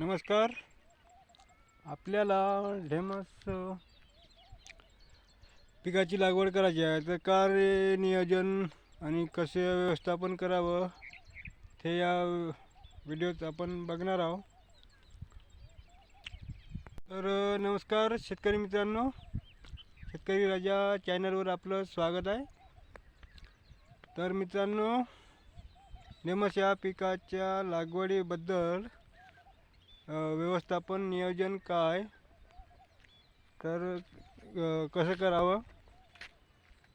नमस्कार. आपल्याला ढेमस पिकाची लागवड करायची आहे. तर कार्य नियोजन आणि कसे व्यवस्थापन करावं ते या व्हिडिओत आपण बघणार आहोत. तर नमस्कार शेतकरी मित्रांनो. शेतकरी राजा चॅनलवर आपलं स्वागत आहे. तर मित्रांनो नेमस या पिकाच्या लागवडीबद्दल व्यवस्थापन नियोजन काय? तर कसं करावं?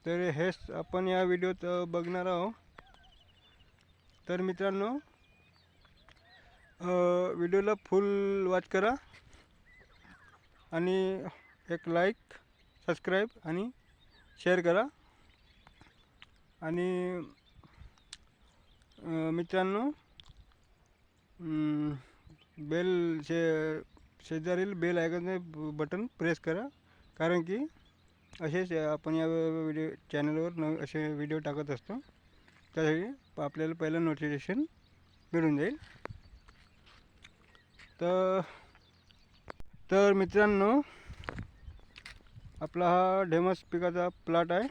तर हेच आपण या व्हिडिओत बघणार आहोत. तर मित्रांनो व्हिडिओला फुल वॉच करा आणि एक लाईक सबस्क्राईब आणि शेअर करा. आणि मित्रांनो बेल शे शेजारील बेल आयकॉनचे बटन प्रेस करा. कारण की असेच आपण या व्हिडिओ चॅनलवर न असे व्हिडिओ टाकत असतो. त्यासाठी आपल्याला पहिलं नोटिफिकेशन मिळून जाईल. तर तर मित्रांनो आपला हा ढेमस पिकाचा प्लॉट आहे.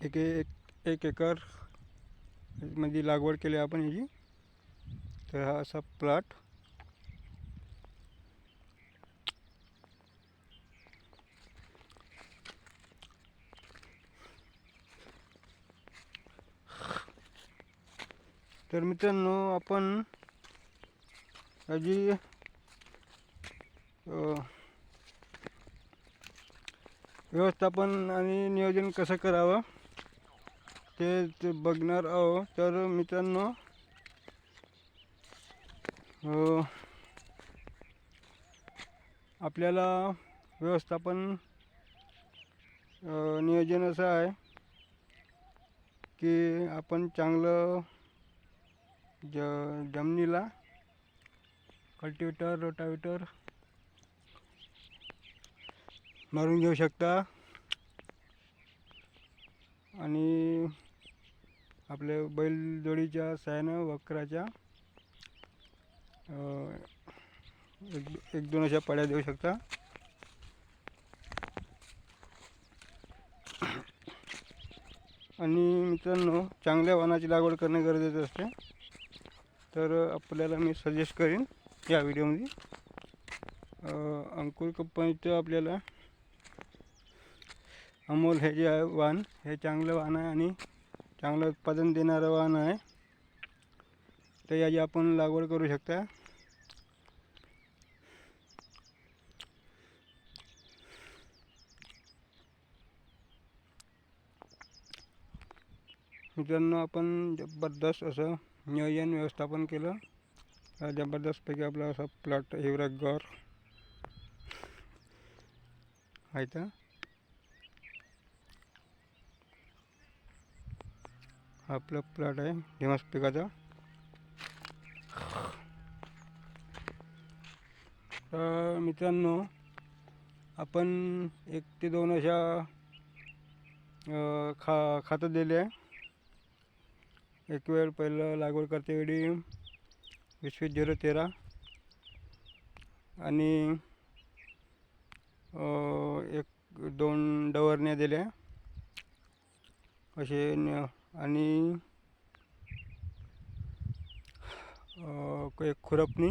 एक एक एक एकर मध्ये लागवड केली आपण याची. तर हा असा प्लॉट. तर मित्रांनो आपण याची व्यवस्थापन आणि नियोजन कसं करावं? ते ते बघणार आहो. तर मित्रांनो हो. आपल्याला व्यवस्थापन नियोजन असं आहे की आपण चांगलं ज जमिनीला कल्टिवेटर रोटावेटर मारून घेऊ शकता. आणि आपल्या बैलजोडीच्या साहाय्यानं वक्राच्या एक एक दोन अशा पड्या देऊ शकता. आणि मित्रांनो चांगल्या वाणाची लागवड करणे गरजेचं असते. तर आपल्याला मी सजेस्ट करीन या व्हिडिओमध्ये. अंकुर कंपनीचं आपल्याला अमोल हे जे आहे वाहन हे चांगलं वाहन आहे आणि चांगलं उत्पादन देणारं वाहन आहे. तर याची आपण लागवड करू शकता. मित्रांनो आपण जबरदस्त असं नियोजन व्यवस्थापन केलं. जबरदस्तपैकी आपला असा प्लॉट हिवरगार आहे तर? हा आपला प्लॉट आहे ढिमास पिकाचा. तर मित्रांनो आपण एक ते दोन अशा खा खातं दिले आहे. एक वेळ पहिलं लागवड करते वेळी वीस वीस झिरो तेरा आणि एक दोन डवरण्या दिल्या. असे न- आणि एक खुरपणी.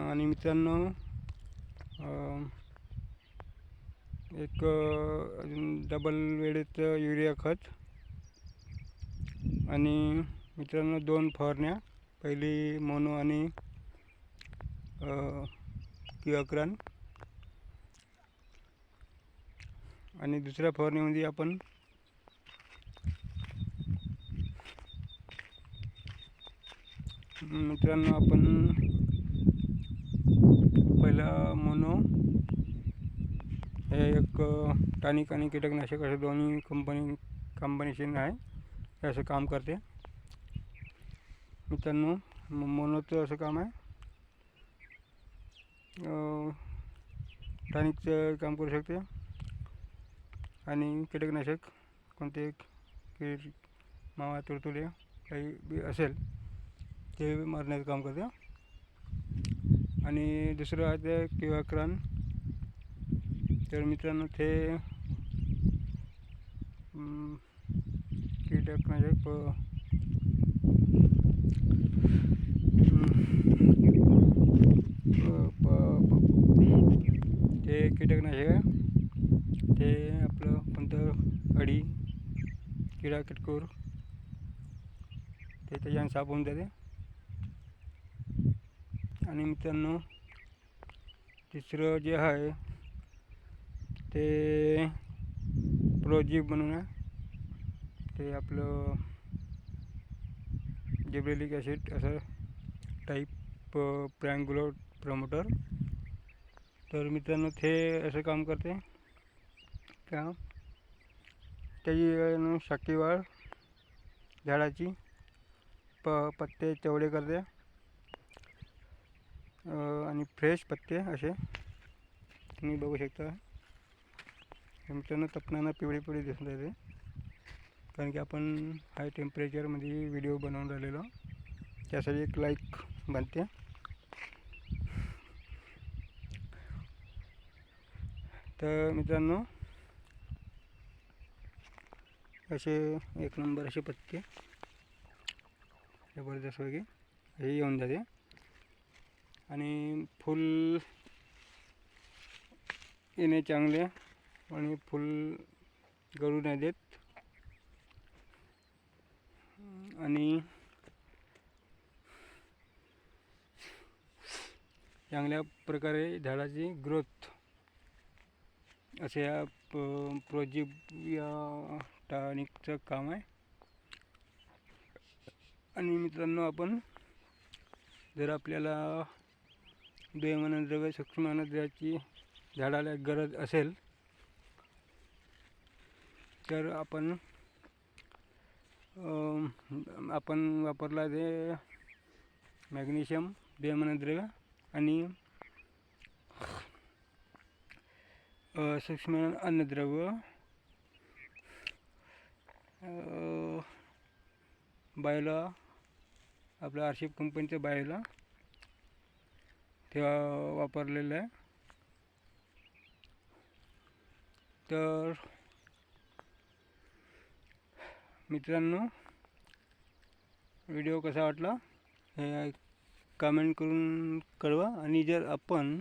आणि मित्रांनो एक अजून डबल वेळेचं युरिया खत. आणि मित्रांनो दोन फवारण्या. पहिली मोनो आणि किअक्रान आणि दुसऱ्या फवारणीमध्ये आपण मित्रांनो आपण पहिला मोनो. हे एक टॉनिक आणि कीटकनाशक असे दोन्ही कंपनी कॉम्बिनेशन आहे हे असं काम करते. मित्रांनो मोनोचं असं काम आहे. टॉनिकचं काम करू शकते. आणि कीटकनाशक कोणते कीड मावा तुडतुडे काही बी असेल ते मारण्याचं काम करते आणि दुसरं आहे ते किवाक्रान तर मित्रांनो ते कीटक म्हणजे कीटकनाशक प प- ते कीटकनाशक आहे. ते आपलं कोणतं? अडी किडा किटकूर. ते त्याच्यानं साफ होऊन जाते. आणि मित्रांनो तिसरं जे आहे ते प्रोजेक्ट म्हणून ते आपलं जिब्रेलिक ॲसिड असं टाईप प्रँगुलर प्रमोटर तर मित्रांनो ते असं काम करते. का? त्याची शाकीवाळ झाडाची प पत्ते चवळे करते. आणि फ्रेश पत्ते असे. तुम्ही बघू शकता. मित्रांनो तपणानं पिवळी पिवळी दिसून राहिले कारण की आपण हाय टेम्परेचरमध्ये व्हिडिओ बनवून राहिलेलो. त्यासाठी एक लाईक बनते. तर मित्रांनो असे एक नंबर असे पत्ते. जबरदस्त वगैरे हे येऊन जाते. आणि फुल येणे चांगले आणि फुल गळू नाही देत. आणि चांगल्या प्रकारे झाडाची ग्रोथ असे या प्रोजिब या टॉनिकचं काम आहे. आणि मित्रांनो आपण जर आपल्याला द्वैमनद्रव्य सूक्ष्म अन्नद्रव्याची झाडाला गरज असेल तर आपण आपण वापरला ते मॅग्नेशियम द्वैमनद्रव्य आणि सूक्ष्म अन्नद्रव्य बायोला आपल्या आरशिप कंपनीचं बायोला ते वापरलेलं आहे. तर मित्रांनो व्हिडिओ कसा वाटला हे कमेंट करून कळवा आणि जर आपण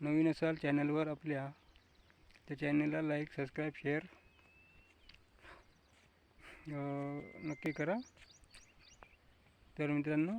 नवीन असाल चॅनलवर आपल्या त्या चॅनलला लाईक सबस्क्राईब शेअर नक्की करा. तर मित्रांनो